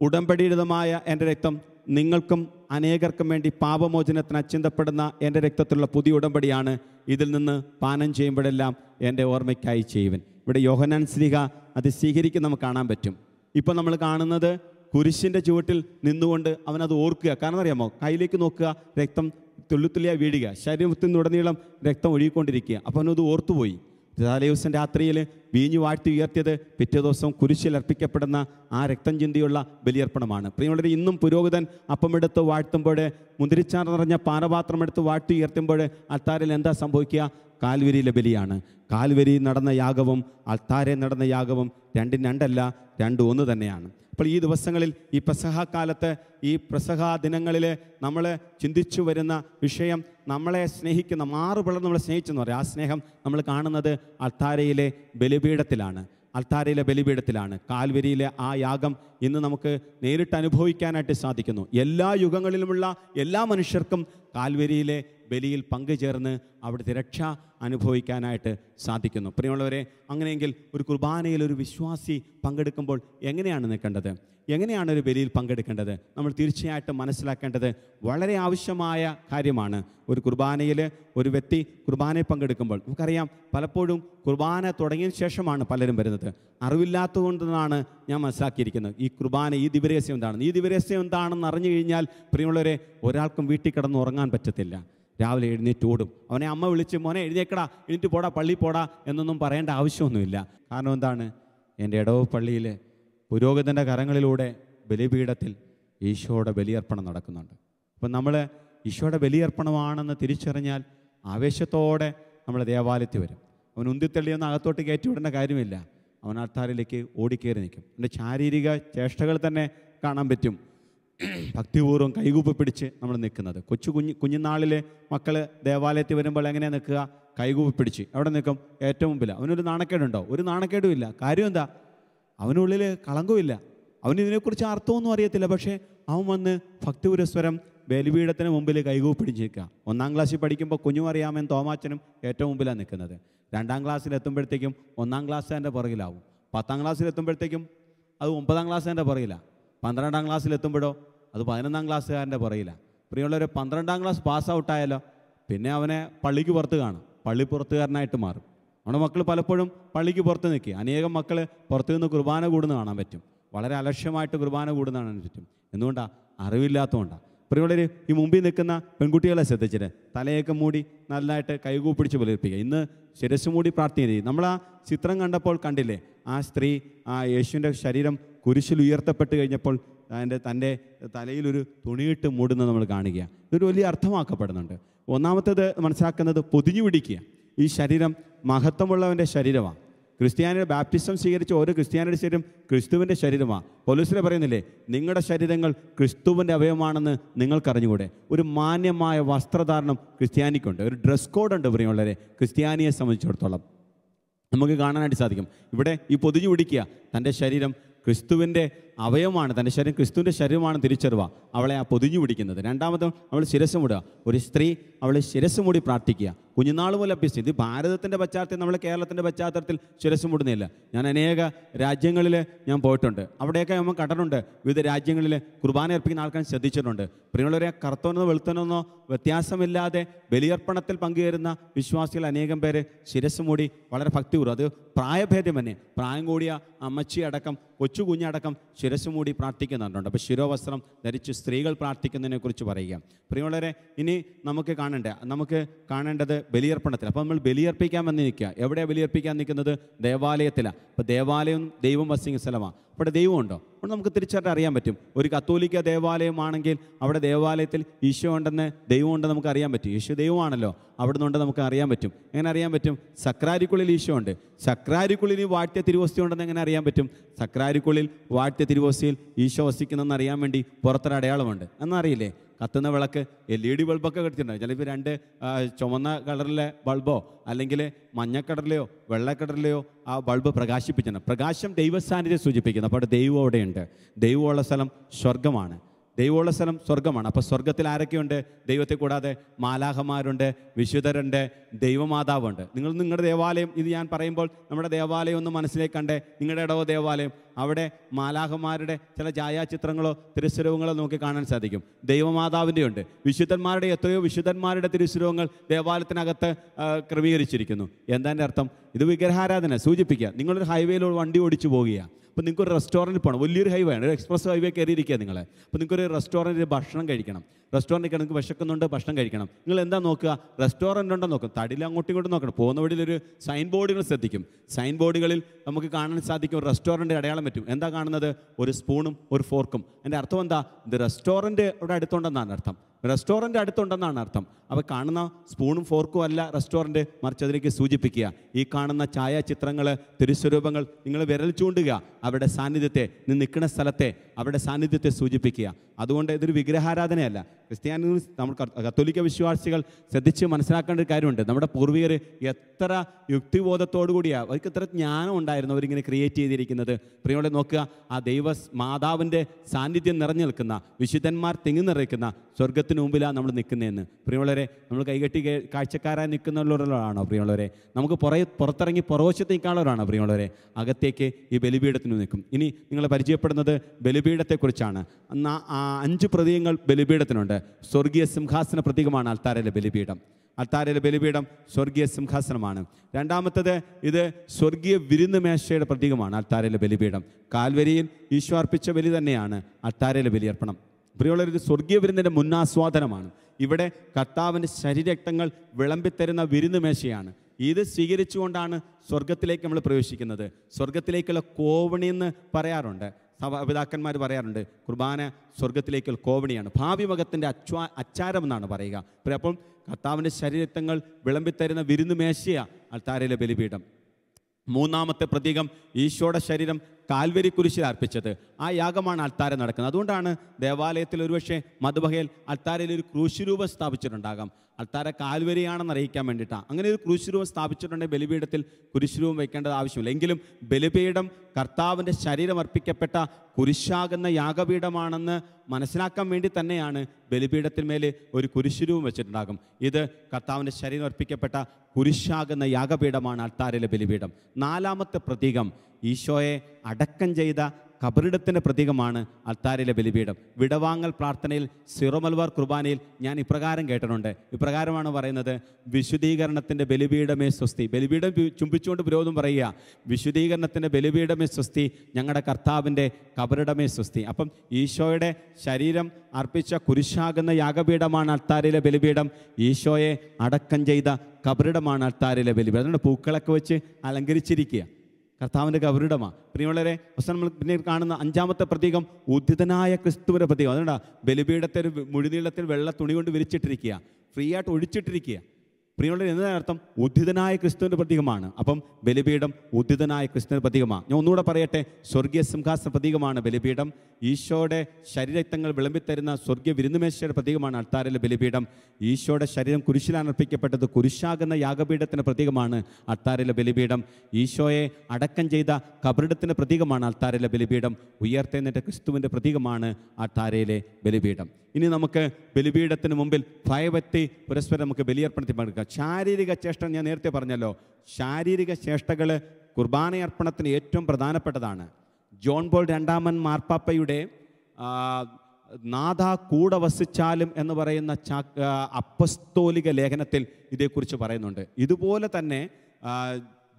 ഉടമ്പടിയുതമായ എന്റെ രക്തം നിങ്ങൾക്കും അനേകർക്കും വേണ്ടി പാപമോചനത്തിന് അച്ചിന്തപ്പെടുന്ന എന്റെ രക്തത്തിലുള്ള പുതിയ ഉടമ്പടിയാണ് ഇതിൽ നിന്ന് പാനം ചെയ്യുമ്പോഴെല്ലാം എന്റെ ഓർമ്മയ്ക്കായി ചെയ്യുവൻ. ഇവിടെ യോഹനാൻ സ്ലിഹ അത് സ്വീകരിക്കും നമുക്ക് കാണാൻ പറ്റും. ഇപ്പോൾ നമ്മൾ കാണുന്നത് കുരിശിന്റെ ചുവട്ടിൽ നിന്നുകൊണ്ട് അവനത് ഓർക്കുക. കാരണം അറിയാമോ കയ്യിലേക്ക് നോക്കുക രക്തം തുള്ളിത്തുള്ളിയായി വീഴുക. ശരീരത്തിൽ നിന്നുടനീളം രക്തം ഒഴുകിക്കൊണ്ടിരിക്കുക. അപ്പോൾ അവനത് ഓർത്തുപോയി. തലേദിവസം രാത്രിയിൽ വീഞ്ഞു വാഴ്ത്തി ഉയർത്തിയത് പിറ്റേ ദിവസം കുരിശിൽ അർപ്പിക്കപ്പെടുന്ന ആ രക്തം ചിന്തിയുള്ള ബലിയർപ്പണമാണ്. പ്രിയമുള്ളവർ ഇന്നും പുരോഹിതൻ അപ്പമെടുത്ത് വാഴ്ത്തുമ്പോൾ മുന്തിരിച്ചാർ നിറഞ്ഞ പാനപാത്രം എടുത്ത് വാഴ്ത്തി ഉയർത്തുമ്പോൾ അത്താരിൽ എന്താ സംഭവിക്കുക? കാൽവരിയിലെ ബലിയാണ്. കാൽവരി നടന്ന യാഗവും അൾത്താരെ നടന്ന യാഗവും രണ്ടും രണ്ടല്ല രണ്ടും ഒന്ന് തന്നെയാണ്. അപ്പോൾ ഈ ദിവസങ്ങളിൽ ഈ പെസഹ കാലത്ത് ഈ പ്രസഹ ദിനങ്ങളിൽ നമ്മൾ ചിന്തിച്ചു വരുന്ന വിഷയം നമ്മളെ സ്നേഹിക്കുന്ന മാറു പിളർ നമ്മളെ സ്നേഹിച്ചെന്ന് പറയും. ആ സ്നേഹം നമ്മൾ കാണുന്നത് അൾത്താരയിലെ ബലിപീഠത്തിലാണ്. അൾത്താരയിലെ ബലിപീഠത്തിലാണ്. കാൽവരിയിലെ ആ യാഗം ഇന്ന് നമുക്ക് നേരിട്ട് അനുഭവിക്കാനായിട്ട് സാധിക്കുന്നു. എല്ലാ യുഗങ്ങളിലുമുള്ള എല്ലാ മനുഷ്യർക്കും കാൽവരിയിലെ ബലിയിൽ പങ്കുചേർന്ന് അവിടുത്തെ രക്ഷ അനുഭവിക്കാനായിട്ട് സാധിക്കുന്നു. പ്രിയമുള്ളവരെ അങ്ങനെയെങ്കിൽ ഒരു കുർബാനയിൽ ഒരു വിശ്വാസി പങ്കെടുക്കുമ്പോൾ എങ്ങനെയാണ് നിൽക്കേണ്ടത് എങ്ങനെയാണ് ഒരു ബലിയിൽ പങ്കെടുക്കേണ്ടത്? നമ്മൾ തീർച്ചയായിട്ടും മനസ്സിലാക്കേണ്ടത് വളരെ ആവശ്യമായ കാര്യമാണ്. ഒരു കുർബാനയിൽ ഒരു വ്യക്തി കുർബാനയിൽ പങ്കെടുക്കുമ്പോൾ നമുക്കറിയാം പലപ്പോഴും കുർബാന തുടങ്ങിയ ശേഷമാണ് പലരും വരുന്നത്. അറിവില്ലാത്തതുകൊണ്ടെന്നാണ് ഞാൻ മനസ്സിലാക്കിയിരിക്കുന്നത്. ഈ കുർബാന ഈ ദിവരഹസ്യം എന്താണ്? ഈ ദിവരഹസ്യം എന്താണെന്ന് അറിഞ്ഞു കഴിഞ്ഞാൽ പ്രിയമുള്ളവരെ ഒരാൾക്കും വീട്ടിൽ കിടന്ന് ഉറങ്ങാൻ പറ്റത്തില്ല. രാവിലെ എഴുന്നേറ്റ് ഓടും. അവനെ അമ്മ വിളിച്ച് മോനെ എഴുന്നേക്കടാ. എഴുന്നേറ്റ് പോടാ പള്ളി പോടാ എന്നൊന്നും പറയേണ്ട ആവശ്യമൊന്നുമില്ല. കാരണം എന്താണ്? എന്റെ ഇടവ പള്ളിയിൽ പുരോഗതിന്റെ കരങ്ങളിലൂടെ ബലിപീഠത്തിൽ ഈശോയുടെ ബലിയർപ്പണം നടക്കുന്നുണ്ട്. അപ്പം നമ്മൾ ഈശോയുടെ ബലിയർപ്പണമാണെന്ന് തിരിച്ചറിഞ്ഞാൽ ആവേശത്തോടെ നമ്മൾ ദേവാലയത്തിൽ വരും. അവൻ ഉന്തിത്തള്ളിയൊന്നും അകത്തോട്ട് കയറ്റിവിടേണ്ട കാര്യമില്ല. അവൻ ആൾത്താരിലേക്ക് ഓടിക്കേറി നിൽക്കും. എന്റെ ശാരീരിക ചേഷ്ടകൾ തന്നെ കാണാൻ പറ്റും. ഭക്തിപൂർവം കൈകൂപ്പി പിടിച്ച് നമ്മൾ നിൽക്കുന്നത്. കൊച്ചു കുഞ്ഞു കുഞ്ഞുനാളിലെ മക്കൾ ദേവാലയത്തിൽ വരുമ്പോൾ എങ്ങനെയാണ് നിൽക്കുക? കൈകൂപ്പി പിടിച്ച്. അവിടെ നിൽക്കും? ഏറ്റവും മുമ്പിൽ അവനൊരു നാണക്കേടുണ്ടോ? ഒരു നാണക്കേടും ഇല്ല കാര്യം എന്താ? അവനുള്ളിൽ കളങ്കമില്ല അവന് ഇതിനെക്കുറിച്ച് അർത്ഥമൊന്നും അറിയത്തില്ല. പക്ഷേ അവൻ വന്ന് ഭക്തിപുരസ്വരം ബലിപീഠത്തിന് മുമ്പിൽ കൈകൂപ്പ് പിടിച്ചിരിക്കുക ഒന്നാം ക്ലാസ്സിൽ പഠിക്കുമ്പോൾ കുഞ്ഞും അറിയാമൻ തോമാച്ചനും ഏറ്റവും മുമ്പിലാണ് നിൽക്കുന്നത്. രണ്ടാം ക്ലാസ്സിൽ എത്തുമ്പോഴത്തേക്കും ഒന്നാം ക്ലാസ് എന്റെ പുറകിലാവും. പത്താം ക്ലാസ്സിൽ എത്തുമ്പോഴത്തേക്കും അത് ഒമ്പതാം ക്ലാസ്സിന്റെ പുറകിലാണ് പന്ത്രണ്ടാം ക്ലാസ്സിൽ എത്തുമ്പോഴോ അത് പതിനൊന്നാം ക്ലാസ്സുകാരന്റെ പുറയില്ല പ്രിയമുള്ളവർ പന്ത്രണ്ടാം ക്ലാസ് പാസ് ഔട്ടായാലോ പിന്നെ അവനെ പള്ളിക്ക് പുറത്ത് കാണും. പള്ളി പുറത്തുകാരനായിട്ട് മാറും. നമ്മുടെ മക്കൾ പലപ്പോഴും പള്ളിക്ക് പുറത്ത് നിൽക്കുക. അനേകം മക്കൾ പുറത്തു നിന്ന് കുർബാന കൂടുന്ന കാണാൻ പറ്റും. വളരെ അലക്ഷ്യമായിട്ട് കുർബാന കൂടുന്ന കാണാൻ പറ്റും. എന്തുകൊണ്ടാണ് അറിവില്ലാത്തതുകൊണ്ടാണ് പ്രിയമുള്ളവർ ഈ മുമ്പിൽ നിൽക്കുന്ന പെൺകുട്ടികളെ ശ്രദ്ധിച്ചിട്ട് തലയൊക്കെ മൂടി നല്ലതായിട്ട് കൈകൂപ്പിടിച്ച് പുലർപ്പിക്കുക. ഇന്ന് ശിരസ് മൂടി പ്രാർത്ഥന നമ്മൾ ആ ചിത്രം കണ്ടപ്പോൾ കണ്ടില്ലേ? ആ സ്ത്രീ ആ യേശുവിന്റെ ശരീരം കുരിശിൽ ഉയർത്തപ്പെട്ട് കഴിഞ്ഞപ്പോൾ അതിന്റെ തന്റെ തലയിലൊരു തുണിയിട്ട് മൂടുന്നത് നമ്മൾ കാണുക ഇതൊരു വലിയ അർത്ഥമാക്കപ്പെടുന്നുണ്ട്. ഒന്നാമത്തേത് മനസ്സിലാക്കുന്നത് പൊതിഞ്ഞു പിടിക്കുക. ഈ ശരീരം മഹത്വമുള്ളവന്റെ ശരീരമാണ് ക്രിസ്ത്യാനിയുടെ ബാപ്റ്റിസം സ്വീകരിച്ച ഓരോ ക്രിസ്ത്യാനിയുടെ ശരീരം ക്രിസ്തുവിന്റെ ശരീരമാണ് പോലീസിലെ പറയുന്നില്ലേ നിങ്ങളുടെ ശരീരങ്ങൾ ക്രിസ്തുവിന്റെ അവയവമാണെന്ന് നിങ്ങൾക്കറിഞ്ഞുകൂടെ? ഒരു മാന്യമായ വസ്ത്രധാരണം ക്രിസ്ത്യാനിക്കുണ്ട്. ഒരു ഡ്രസ് കോഡ് ഉണ്ട് പ്രിയമുള്ളവരെ ക്രിസ്ത്യാനിയെ സംബന്ധിച്ചിടത്തോളം. നമുക്ക് കാണാനായിട്ട് സാധിക്കും. ഇവിടെ ഈ പൊതിഞ്ഞു പിടിക്കുക. തന്റെ ശരീരം ക്രിസ്തുവിന്റെ അവയവമാണ് തന്റെ ശരീരം ക്രിസ്തുവിന്റെ ശരീരമാണ് തിരിച്ചറിവുക അവളെ ആ പൊതിഞ്ഞു പിടിക്കുന്നത്. രണ്ടാമത് അവൾ ശിരസ് മൂടുക ഒരു സ്ത്രീ അവൾ ശിരസ് മൂടി പ്രാർത്ഥിക്കുക. കുഞ്ഞുനാൾ പോലെ അഭ്യസിച്ചു. ഇത് ഭാരതത്തിന്റെ പശ്ചാത്തലത്തിൽ നമ്മൾ കേരളത്തിന്റെ പശ്ചാത്തലത്തിൽ ശിരസ് മൂടുന്നില്ല ഞാൻ അനേക രാജ്യങ്ങളിൽ ഞാൻ പോയിട്ടുണ്ട്. അവിടെയൊക്കെ നമ്മൾ കണ്ടിട്ടുണ്ട്. വിവിധ രാജ്യങ്ങളിൽ കുർബാന അർപ്പിക്കുന്ന ആൾക്കാർ ശ്രദ്ധിച്ചിട്ടുണ്ട്. പ്രിയമുള്ളവരെ കറുത്തനെന്നോ വെളുത്തനെന്നോ വ്യത്യാസമില്ലാതെ ബലിയർപ്പണത്തിൽ പങ്കുചേരുന്ന വിശ്വാസികൾ അനേകം പേര് ശിരസ് മൂടി വളരെ ഭക്തിപൂർവം. അത് പ്രായഭേദം തന്നെ. പ്രായം കൂടിയ അമ്മച്ചി അടക്കം കൊച്ചു കുഞ്ഞടക്കം ശിരസ് മൂടി പ്രാർത്ഥിക്കുന്നുണ്ട്. അപ്പോൾ ശിരോവസ്ത്രം ധരിച്ച് സ്ത്രീകൾ പ്രാർത്ഥിക്കുന്നതിനെക്കുറിച്ച് പറയുക. പ്രിയമുള്ളവരെ ഇനി നമുക്ക് കാണേണ്ട നമുക്ക് കാണേണ്ടത് ബലിയർപ്പണത്തിൽ അപ്പോൾ നമ്മൾ ബലിയർപ്പിക്കാൻ നിൽക്കുക എവിടെയാണ് ബലിയർപ്പിക്കാൻ നിൽക്കുന്നത്? ദേവാലയത്തിലാണ് അപ്പോൾ ദേവാലയം ദൈവം വസിക്കുന്ന സ്ഥലമാണ് അവിടെ ദൈവമുണ്ടോ? അപ്പോൾ നമുക്ക് തിരിച്ചറിയാൻ അറിയാൻ പറ്റും. ഒരു കത്തോലിക്ക ദേവാലയമാണെങ്കിൽ അവിടെ ദേവാലയത്തിൽ ഈശോ ഉണ്ടെന്ന് ദൈവം ഉണ്ടെന്ന് നമുക്ക് അറിയാൻ പറ്റും. ഈശോ ദൈവമാണല്ലോ. അവിടെ നിന്നുണ്ട് നമുക്ക് അറിയാൻ പറ്റും. എങ്ങനെ അറിയാൻ പറ്റും? സക്രാരിക്കുള്ളിൽ ഈശോ ഉണ്ട്. സക്രാരിക്കുള്ളിൽ വാട്ട്യ തിരുവസ്തി ഉണ്ടെന്ന് എങ്ങനെ അറിയാൻ പറ്റും? സക്രാരിക്കുള്ളിൽ വാട്ട്യ തിരുവസ്തിയിൽ ഈശോ വസിക്കുന്നെന്ന് അറിയാൻ വേണ്ടി പുറത്തൊരു അടയാളമുണ്ട്. എന്നറിയില്ലേ? കത്തുന്ന വിളക്ക് എൽ ഇ ഡി ബൾബൊക്കെ കിട്ടിയിട്ടുണ്ടാവും ചിലപ്പോൾ രണ്ട് ചുമന്ന കളറിലെ ബൾബോ അല്ലെങ്കിൽ മഞ്ഞക്കടറിലെയോ വെള്ളക്കടറിലെയോ ആ ബൾബ് പ്രകാശിപ്പിച്ചിട്ടുണ്ട്. പ്രകാശം ദൈവസാന്നിധ്യം സൂചിപ്പിക്കുന്നു. അപ്പോൾ അവിടെ ദൈവം അവിടെയുണ്ട്. ദൈവമുള്ള സ്ഥലം സ്വർഗമാണ് ദൈവമുള്ള സ്ഥലം സ്വർഗമാണ് അപ്പോൾ സ്വർഗത്തിൽ ആരൊക്കെയുണ്ട്? ദൈവത്തെ കൂടാതെ മാലാഹമാരുണ്ട് വിശുദ്ധരുണ്ട് ദൈവമാതാവുണ്ട്. നിങ്ങൾ നിങ്ങളുടെ ദേവാലയം ഇത് ഞാൻ പറയുമ്പോൾ നമ്മുടെ ദേവാലയം ഒന്ന് മനസ്സിലേക്ക് കണ്ടേ. നിങ്ങളുടെ ഇടവോ ദേവാലയം. അവിടെ മാലാഹമാരുടെ ചില ഛായാചിത്രങ്ങളോ തിരുസ്വരൂപങ്ങളോ നോക്കി കാണാൻ സാധിക്കും. ദൈവമാതാവിന്റെ ഉണ്ട് വിശുദ്ധന്മാരുടെ എത്രയോ വിശുദ്ധന്മാരുടെ തിരുസ്വരൂപങ്ങൾ ദേവാലയത്തിനകത്ത് ക്രമീകരിച്ചിരിക്കുന്നു. എന്താന്റെ അർത്ഥം? ഇത് വിഗ്രഹാരാധന സൂചിപ്പിക്കുക. നിങ്ങളൊരു ഹൈവേയിലൂടെ വണ്ടി ഓടിച്ചു പോകുകയാണ് അപ്പോൾ നിങ്ങൾക്ക് ഒരു റെസ്റ്റോറന്റിൽ പോകണം. വലിയൊരു ഹൈവേ ആണ്. ഒരു എക്സ്പ്രസ് ഹൈവേ കയറിയിരിക്കുക നിങ്ങൾ അപ്പോൾ നിങ്ങൾക്കൊരു റെസ്റ്റോറന്റിൽ ഭക്ഷണം കഴിക്കണം. റെസ്റ്റോറന്റിൽ നിങ്ങൾക്ക് വിശക്കുന്നുണ്ട് ഭക്ഷണം കഴിക്കണം. നിങ്ങൾ എന്താ നോക്കുക? റെസ്റ്റോറന്റ് ഉണ്ടോ നോക്കും. തടിയിൽ അങ്ങോട്ടും ഇങ്ങോട്ടും നോക്കണം. പോകുന്ന വഴിയിൽ ഒരു സൈൻ ബോർഡുകൾ ശ്രദ്ധിക്കും. സൈൻ ബോർഡുകളിൽ നമുക്ക് കാണാൻ സാധിക്കും റെസ്റ്റോറന്റ് അടയാളം പറ്റും. എന്താ കാണുന്നത്? ഒരു സ്പൂണും ഒരു ഫോർക്കും. എന്റെ അർത്ഥം എന്താ? ഇത് റെസ്റ്റോറന്റ് ഇവിടെ അടുത്തുണ്ടെന്നാണ് അർത്ഥം. റെസ്റ്റോറന്റ് അടുത്തുണ്ടെന്നാണ് അർത്ഥം. അപ്പോൾ കാണുന്ന സ്പൂണും ഫോർക്കും അല്ല റെസ്റ്റോറന്റ് മറിച്ച് അതിലേക്ക് സൂചിപ്പിക്കുക. ഈ കാണുന്ന ഛായാചിത്രങ്ങൾ തിരുസ്വരൂപങ്ങൾ നിങ്ങൾ വിരൽ ചൂണ്ടുക. അവരുടെ സാന്നിധ്യത്തെ നീ നിൽക്കുന്ന സ്ഥലത്തെ അവരുടെ സാന്നിധ്യത്തെ സൂചിപ്പിക്കുക. അതുകൊണ്ട് ഇതൊരു വിഗ്രഹാരാധനയല്ല. ക്രിസ്ത്യാനി നമ്മൾ കത്തോലിക്ക വിശ്വാസികൾ ശ്രദ്ധിച്ച് മനസ്സിലാക്കേണ്ട ഒരു കാര്യമുണ്ട്. നമ്മുടെ പൂർവികർ എത്ര യുക്തിബോധത്തോടു കൂടിയാണ് അവർക്ക് എത്ര ജ്ഞാനം ഉണ്ടായിരുന്നു അവരിങ്ങനെ ക്രിയേറ്റ് ചെയ്തിരിക്കുന്നത്. പ്രിയോടെ നോക്കുക ആ ദൈവ മാതാവിന്റെ സാന്നിധ്യം നിറഞ്ഞു നിൽക്കുന്ന വിശുദ്ധന്മാർ തിങ്ങി നിറയ്ക്കുന്ന സ്വർഗത്തിന് മുമ്പിലാണ് നമ്മൾ നിൽക്കുന്നതെന്ന് പ്രിയമുള്ളവരെ നമ്മൾ കൈകെട്ടി കാഴ്ചക്കാരായി നിൽക്കുന്നവരോടാണോ പ്രിയമുള്ളവരെ? നമുക്ക് പുറ പുറത്തിറങ്ങി പുറവശത്ത് നിൽക്കാനുള്ളവരാണോ പ്രിയമുള്ളവരെ? അകത്തേക്ക് ഈ ബലിപീഠത്തിന് നിൽക്കും. ഇനി നിങ്ങൾ പരിചയപ്പെടുന്നത് ബലിപീഠത്തെക്കുറിച്ചാണ്. അഞ്ച് പ്രതീകങ്ങൾ ബലിപീഠത്തിനുണ്ട്. സ്വർഗീയ സിംഹാസന പ്രതീകമാണ് അൽത്താരയിലെ ബലിപീഠം. അൽത്താരയിലെ ബലിപീഠം സ്വർഗീയ സിംഹാസനമാണ്. രണ്ടാമത്തത് ഇത് സ്വർഗീയ വിരുന്ന് മേശയുടെ പ്രതീകമാണ് അൽത്താരയിലെ ബലിപീഠം. കാൽവരിയിൽ ഈശോ അർപ്പിച്ച ബലി തന്നെയാണ് അൽത്താരയിലെ ബലിയർപ്പണം. പ്രിയമുള്ളവർ ഒരു സ്വർഗീയ വിരുന്നിന്റെ മുന്നാസ്വാദനമാണ്. ഇവിടെ കർത്താവിന്റെ ശരീരക്തങ്ങൾ വിളമ്പിത്തരുന്ന വിരുന്ന് മേശയാണ്. ഇത് സ്വീകരിച്ചുകൊണ്ടാണ് സ്വർഗത്തിലേക്ക് നമ്മൾ പ്രവേശിക്കുന്നത്. സ്വർഗത്തിലേക്കുള്ള കോവണി എന്ന് പറയാറുണ്ട്. സഭാപിതാക്കന്മാർ പറയാറുണ്ട് കുർബാന സ്വർഗത്തിലേക്കുള്ള കോവണിയാണ്. ഭാവി മകത്തിന്റെ അച്വാ അച്ചാരം എന്നാണ് പറയുക. അപ്പം കർത്താവിന്റെ ശരീരത്വങ്ങൾ വിളമ്പിത്തരുന്ന മേശയാണ് അൾത്താരയിലെ ബലിപീഠം. മൂന്നാമത്തെ പ്രതീകം ഈശോയുടെ ശരീരം കാൽവരി കുരിശിൽ അർപ്പിച്ചത്. ആ യാഗമാണ് അൾത്താര നടക്കുന്നത്. അതുകൊണ്ടാണ് ദേവാലയത്തിൽ ഒരുപക്ഷെ മധുബഹയിൽ അൾത്താരയിൽ ഒരു ക്രൂശുരൂപം സ്ഥാപിച്ചിട്ടുണ്ടാകാം. അൾത്താര കാൽവരിയാണെന്ന് അറിയിക്കാൻ വേണ്ടിയിട്ടാണ് അങ്ങനെ ഒരു ക്രൂശുരൂപം സ്ഥാപിച്ചിട്ടുണ്ടെങ്കിൽ ബലിപീഠത്തിൽ കുരിശുരൂപം വയ്ക്കേണ്ടത് ആവശ്യമില്ല. എങ്കിലും ബലിപീഠം കർത്താവിന്റെ ശരീരം അർപ്പിക്കപ്പെട്ട കുരിശാകുന്ന യാഗപീഠമാണെന്ന് മനസ്സിലാക്കാൻ വേണ്ടി തന്നെയാണ് ബലിപീഠത്തിന്മേൽ ഒരു കുരിശുരൂപം വെച്ചിട്ടുണ്ടാകും. ഇത് കർത്താവിന്റെ ശരീരം അർപ്പിക്കപ്പെട്ട കുരിശാകുന്ന യാഗപീഠമാണ് അൽത്താരയിലെ ബലിപീഠം. നാലാമത്തെ പ്രതീകം ഈശോയെ അടക്കം ചെയ്ത കബറിടത്തിന്റെ പ്രതീകമാണ് അൾത്താരിലെ ബലിപീഠം. വിടവാങ്ങൽ പ്രാർത്ഥനയിൽ സിറോമൽവാർ കുർബാനയിൽ ഞാൻ ഇപ്രകാരം കേട്ടിട്ടുണ്ട്. ഇപ്രകാരമാണ് പറയുന്നത് വിശുദ്ധീകരണത്തിന്റെ ബലിപീഠമേ സ്വസ്തി. ബലിപീഠം ചുംബിച്ചുകൊണ്ട് വിരോധം പറയുക വിശുദ്ധീകരണത്തിന്റെ ബലിപീഠമേ സ്വസ്തി ഞങ്ങളുടെ കർത്താവിന്റെ കബറിടമേ സ്വസ്തി. അപ്പം ഈശോയുടെ ശരീരം അർപ്പിച്ച കുരിശാകുന്ന യാഗപീഠമാണ് അൾത്താരിലെ ബലിപീഠം. ഈശോയെ അടക്കം ചെയ്ത കബറിടമാണ് അൾത്താരിലെ ബലിപീഠം. അതുകൊണ്ട് പൂക്കളൊക്കെ വെച്ച് അലങ്കരിച്ചിരിക്കുക. കർത്താവിന്റെ കബറിടമാണ് പ്രിയമുള്ളവരെ അവസാനം നമ്മൾ പിന്നെ കാണുന്ന അഞ്ചാമത്തെ പ്രതീകം ഉദിതനായ ക്രിസ്തുവിന്റെ പ്രതീകം. അതുകൊണ്ടാണ് ബലിപീഠത്തെ ഒരു മുഴുനീളത്തിൽ വെള്ള തുണി കൊണ്ട് വിരിച്ചിട്ടിരിക്കുക. ഫ്രീ ആയിട്ട് ഒഴിച്ചിട്ടിരിക്കുക. പ്രിയമുള്ളവർ എന്നതാണ് ഉദ്ധിതനായ ക്രിസ്തുവിന്റെ പ്രതീകമാണ്. അപ്പം ബലിപീഠം ഉദ്ധിതനായ ക്രിസ്തുവിന്റെ പ്രതീകമാണ്. ഞാൻ ഒന്നുകൂടെ പറയട്ടെ സ്വർഗീയ സിംഹാസന പ്രതീകമാണ് ബലിപീഠം. ഈശോയുടെ ശരീരത്തങ്ങൾ വിളമ്പിത്തരുന്ന സ്വർഗീയ വിരുന്നുമേശയുടെ പ്രതീകമാണ് അൾത്താരയിലെ ബലിപീഠം. ഈശോയുടെ ശരീരം കുരിശിലാണ് അർപ്പിക്കപ്പെട്ടത്. കുരിശാകുന്ന യാഗപീഠത്തിന്റെ പ്രതീകമാണ് അൾത്താരയിലെ ബലിപീഠം. ഈശോയെ അടക്കം ചെയ്ത കബറിടത്തിന്റെ പ്രതീകമാണ് അൾത്താരയിലെ ബലിപീഠം. ഉയർത്തെന്നിട്ട് ക്രിസ്തുവിന്റെ പ്രതീകമാണ് അൾത്താരയിലെ ബലിപീഠം. ഇനി നമുക്ക് ബലിപീഠത്തിന് മുമ്പിൽ ഭയഭക്തി പരസ്പരം നമുക്ക് ബലിയർപ്പണത്തിൽ പങ്കെടുക്കാം. ശാരീരിക ചേഷ്ട ഞാൻ നേരത്തെ പറഞ്ഞല്ലോ. ശാരീരിക ചേഷ്ടകൾ കുർബാനയർപ്പണത്തിന് ഏറ്റവും പ്രധാനപ്പെട്ടതാണ്. ജോൺ ബോൾ രണ്ടാമൻ മാർപ്പാപ്പയുടെ നാഥ കൂടെ വസിച്ചാലും എന്ന് പറയുന്ന ചാ അപ്പസ്തോലിക ലേഖനത്തിൽ ഇതേക്കുറിച്ച് പറയുന്നുണ്ട്. ഇതുപോലെ തന്നെ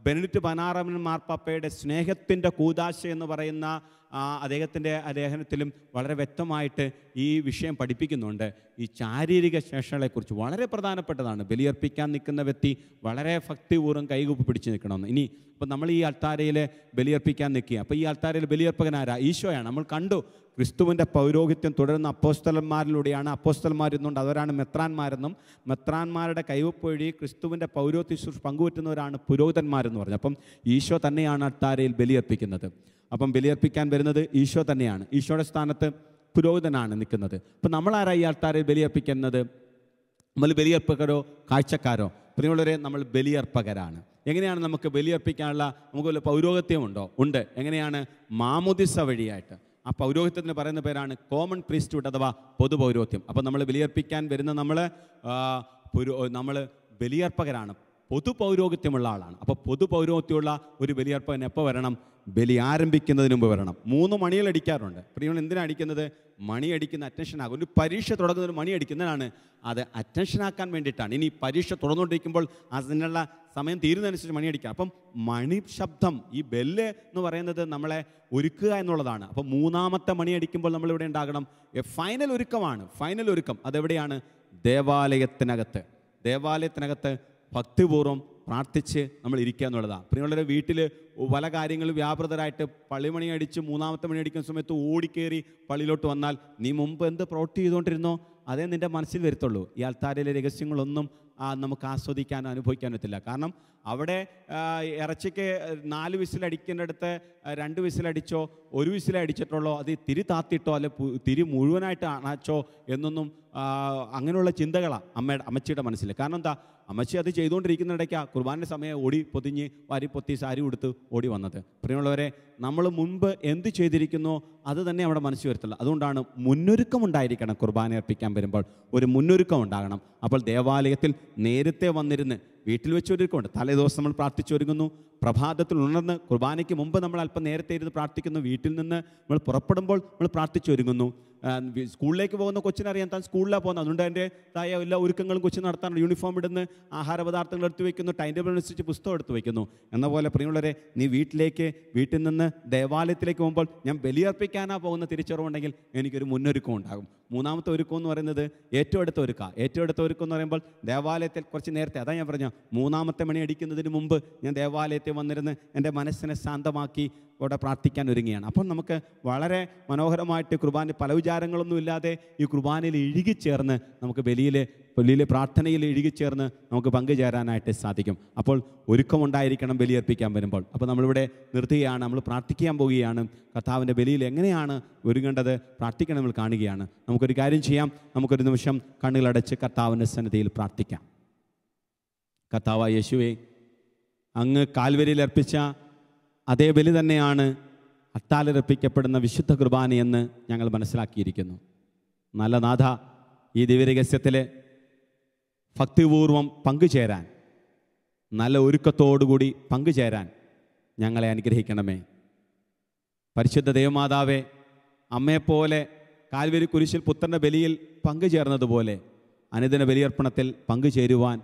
ബെനിറ്റ് പനാറാമൻ മാർപ്പാപ്പയുടെ സ്നേഹത്തിന്റെ കൂതാശ എന്ന് പറയുന്ന അദ്ദേഹത്തിന്റെ ലേഖനത്തിലും വളരെ വ്യക്തമായിട്ട് ഈ വിഷയം പഠിപ്പിക്കുന്നുണ്ട്. ഈ ശാരീരിക ശേഷങ്ങളെക്കുറിച്ച് വളരെ പ്രധാനപ്പെട്ടതാണ്. ബലിയർപ്പിക്കാൻ നിൽക്കുന്ന വ്യക്തി വളരെ ഭക്തിപൂർവം കൈകൂപ്പ് പിടിച്ച് നിൽക്കണമെന്ന്. ഇനി അപ്പോൾ നമ്മൾ ഈ അൾത്താരയിൽ ബലിയർപ്പിക്കാൻ നിൽക്കുക. അപ്പോൾ ഈ അൾത്താരയിൽ ബലിയർപ്പകൻ ആരാ? ഈശോയാണ്. നമ്മൾ കണ്ടു ക്രിസ്തുവിന്റെ പൗരോഹിത്യം തുടരുന്ന അപ്പോസ്തലന്മാരിലൂടെയാണ് അപ്പോസ്തലന്മാരെന്നുണ്ട് അവരാണ് മെത്രാന്മാരെന്നും മെത്രാന്മാരുടെ കൈവപ്പ് വഴി ക്രിസ്തുവിന്റെ പൗരോഹിത്യ പങ്കുവറ്റുന്നവരാണ് പുരോഹിതന്മാരെന്ന് പറഞ്ഞു. അപ്പം ഈശോ തന്നെയാണ് അൾത്താരയിൽ ബലിയർപ്പിക്കുന്നത്. അപ്പം ബലിയർപ്പിക്കാൻ വരുന്നത് ഈശോ തന്നെയാണ്. ഈശോയുടെ സ്ഥാനത്ത് പുരോഹിതനാണ് നിൽക്കുന്നത്. അപ്പം നമ്മളാരാ ഈ ആൾക്കാരെ ബലിയർപ്പിക്കുന്നത്? നമ്മൾ ബലിയർപ്പകരോ കാഴ്ചക്കാരോ? പ്രിയമുള്ളവരെ നമ്മൾ ബലിയർപ്പകരാണ്. എങ്ങനെയാണ് നമുക്ക് ബലിയർപ്പിക്കാനുള്ള നമുക്ക് വല്ല പൗരോഹിത്യമുണ്ടോ ഉണ്ട്? എങ്ങനെയാണ്? മാമുദിസ വഴിയായിട്ട്. ആ പൗരോഹിത്യത്തിന് പറയുന്ന പേരാണ് കോമൺ പ്രീസ്റ്റ്ഹുഡ് അഥവാ പൊതുപൗരോഹിത്യം. അപ്പം നമ്മൾ ബലിയർപ്പിക്കാൻ വരുന്ന നമ്മൾ പുരോ നമ്മൾ ബലിയർപ്പകരാണ്. പൊതു പൗരോഹിത്യമുള്ള ആളാണ്. അപ്പോൾ പൊതുപൗരോഹിത്യമുള്ള ഒരു ബലിയർപ്പൻ എപ്പോൾ വരണം? ബലി ആരംഭിക്കുന്നതിന് മുമ്പ് വരണം. മൂന്ന് മണികൾ അടിക്കാറുണ്ട്. പ്രിയങ്ങൾ എന്തിനാണ് അടിക്കുന്നത്? മണി അടിക്കുന്ന അറ്റൻഷൻ ആകും ഒരു പരീക്ഷ തുടങ്ങുന്ന ഒരു മണി അടിക്കുന്നതിനാണ് അത് അറ്റൻഷൻ ആക്കാൻ വേണ്ടിയിട്ടാണ്. ഇനി പരീക്ഷ തുറന്നുകൊണ്ടിരിക്കുമ്പോൾ അതിനുള്ള സമയം തീരുന്നതനുസരിച്ച് മണി അടിക്കാം. അപ്പം മണി ശബ്ദം ഈ ബെല്ല് എന്ന് പറയുന്നത് നമ്മളെ ഒരുക്കുക എന്നുള്ളതാണ്. അപ്പം മൂന്നാമത്തെ മണി അടിക്കുമ്പോൾ നമ്മൾ ഇവിടെ ഉണ്ടാകണം ഫൈനൽ ഒരുക്കമാണ്. ഫൈനൽ ഒരുക്കം അതെവിടെയാണ്? ദേവാലയത്തിനകത്ത്. ദേവാലയത്തിനകത്ത് ഭക്തിപൂർവം പ്രാർത്ഥിച്ച് നമ്മൾ ഇരിക്കുക എന്നുള്ളതാണ്. പ്രിയമുള്ളവരെ വീട്ടിൽ പല കാര്യങ്ങളും വ്യാപൃതരായിട്ട് പള്ളിമണി അടിച്ച് മൂന്നാമത്തെ മണി അടിക്കുന്ന സമയത്ത് ഓടിക്കേറി പള്ളിയിലോട്ട് വന്നാൽ നീ മുമ്പ് എന്ത് പ്രവൃത്തി ചെയ്തുകൊണ്ടിരുന്നോ? അതേ നിന്റെ മനസ്സിൽ വരുത്തുള്ളൂ. ഈ അൽത്താരയിലെ രഹസ്യങ്ങളൊന്നും നമുക്ക് ആസ്വദിക്കാൻ അനുഭവിക്കാൻ പറ്റില്ല. കാരണം അവിടെ ഇറച്ചിക്ക് നാല് വിസിലടിക്കേണ്ടടുത്ത് രണ്ട് വിസിലടിച്ചോ ഒരു വിസിലടിച്ചിട്ടുള്ളോ അത് തിരി താത്തിട്ടോ അല്ലെ തിരി മുഴുവനായിട്ട് അണച്ചോ എന്നൊന്നും അങ്ങനെയുള്ള ചിന്തകളാണ് അമ്മയുടെ അമ്മച്ചിയുടെ മനസ്സിൽ കാരണം എന്താ? അമ്മച്ചി അത് ചെയ്തുകൊണ്ടിരിക്കുന്നിടയ്ക്കാണ് കുർബാന സമയം ഓടി പൊതിഞ്ഞ് വാരി പൊത്തി സാരി ഉടുത്ത് ഓടി വന്നത്. പ്രിയമുള്ളവരെ നമ്മൾ മുൻപ് എന്ത് ചെയ്തിരിക്കുന്നോ അത് തന്നെ നമ്മുടെ മനസ്സിൽ വരത്തുള്ളൂ. അതുകൊണ്ടാണ് മുന്നൊരുക്കം ഉണ്ടായിരിക്കണം കുർബാന അർപ്പിക്കാൻ വരുമ്പോൾ ഒരു മുന്നൊരുക്കം ഉണ്ടാകണം. അപ്പോൾ ദേവാലയത്തിൽ നേരത്തെ വന്നിരുന്ന് വീട്ടിൽ വെച്ച് ഒരുക്കുന്നുണ്ട് തലേ ദിവസം നമ്മൾ പ്രാർത്ഥിച്ചൊരുങ്ങുന്നു. പ്രഭാതത്തിൽ ഉണർന്ന് കുർബാനയ്ക്ക് മുമ്പ് നമ്മൾ അല്പം നേരത്തെ ഇരുന്ന് പ്രാർത്ഥിക്കുന്നു. വീട്ടിൽ നിന്ന് നമ്മൾ പുറപ്പെടുമ്പോൾ നമ്മൾ പ്രാർത്ഥിച്ചൊരുങ്ങുന്നു. സ്കൂളിലേക്ക് പോകുന്ന കൊച്ചിനറിയാൻ താൻ സ്കൂളിലാണ് പോകുന്നത്. അതുകൊണ്ട് അതിന്റെതായ എല്ലാ ഒരുക്കങ്ങളും കൊച്ചിന് നടത്താറുണ്ട്. യൂണിഫോം ഇടുന്ന് ആഹാര പദാർത്ഥങ്ങൾ എടുത്തു വയ്ക്കുന്നു ടൈം ടേബിൾ അനുസരിച്ച് പുസ്തകം എടുത്തു വയ്ക്കുന്നു എന്ന പോലെ പ്രിയമുള്ളവരെ നീ വീട്ടിലേക്ക് വീട്ടിൽ നിന്ന് ദേവാലയത്തിലേക്ക് പോകുമ്പോൾ ഞാൻ ബലിയർപ്പിക്കാനാണ് പോകുന്ന തിരിച്ചറിവുണ്ടെങ്കിൽ എനിക്കൊരു മുന്നൊരുക്കം ഉണ്ടാകും മൂന്നാമത്തെ ഒരുക്കം എന്ന് പറയുന്നത് ഏറ്റവും അടുത്ത ഒരുക്ക. ഏറ്റവും അടുത്ത ഒരുക്കം എന്ന് പറയുമ്പോൾ ദേവാലയത്തിൽ കുറച്ച് നേരത്തെ അതാ ഞാൻ പറഞ്ഞു മൂന്നാമത്തെ മണി അടിക്കുന്നതിന് മുമ്പ് ഞാൻ ദേവാലയത്തിൽ വന്നിരുന്ന് എന്റെ മനസ്സിനെ ശാന്തമാക്കി അവിടെ പ്രാർത്ഥിക്കാൻ ഒരുങ്ങിയാണ് അപ്പം നമുക്ക് വളരെ മനോഹരമായിട്ട് കുർബാന പല വിചാരങ്ങളൊന്നും ഇല്ലാതെ ഈ കുർബാനയിൽ ഇഴുകിച്ചേർന്ന് നമുക്ക് ബലിയിൽ ബലിയിലെ പ്രാർത്ഥനയിൽ ഇഴുകിച്ചേർന്ന് നമുക്ക് പങ്കുചേരാനായിട്ട് സാധിക്കും. അപ്പോൾ ഒരുക്കമുണ്ടായിരിക്കണം ബലിയർപ്പിക്കാൻ വരുമ്പോൾ. അപ്പോൾ നമ്മളിവിടെ നിർത്തുകയാണ് നമ്മൾ പ്രാർത്ഥിക്കാൻ പോവുകയാണ്. കർത്താവിന്റെ ബലിയിൽ എങ്ങനെയാണ് ഒരുങ്ങേണ്ടത് പ്രാർത്ഥിക്കണം നമ്മൾ കാണുകയാണ്. നമുക്കൊരു കാര്യം ചെയ്യാം. നമുക്കൊരു നിമിഷം കണ്ണുകളടച്ച് കർത്താവിന്റെ സന്നദ്ധയിൽ പ്രാർത്ഥിക്കാം. കർത്താവ യേശുവേ അങ്ങ് കാൽവരിയിൽ അർപ്പിച്ച അതേ ബലി തന്നെയാണ് അത്താലർപ്പിക്കപ്പെടുന്ന വിശുദ്ധ കുർബാനയെന്ന് ഞങ്ങൾ മനസ്സിലാക്കിയിരിക്കുന്നു. നല്ല നാഥ ഈ ദിവ്യരഹസ്യത്തിൽ ഭക്തിപൂർവം പങ്കുചേരാൻ നല്ല ഒരുക്കത്തോടുകൂടി പങ്കുചേരാൻ ഞങ്ങളെ അനുഗ്രഹിക്കണമേ. പരിശുദ്ധ ദേവമാതാവെ അമ്മയെപ്പോലെ കാൽവരി കുരിശിൽ പുത്രന്റെ ബലിയിൽ പങ്കുചേർന്നതുപോലെ അനുദിന ബലിയർപ്പണത്തിൽ പങ്കുചേരുവാൻ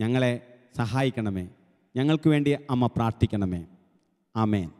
ഞങ്ങളെ സഹായിക്കണമേ. ഞങ്ങൾക്ക് വേണ്ടി അമ്മ പ്രാർത്ഥിക്കണമേ. ആമേൻ.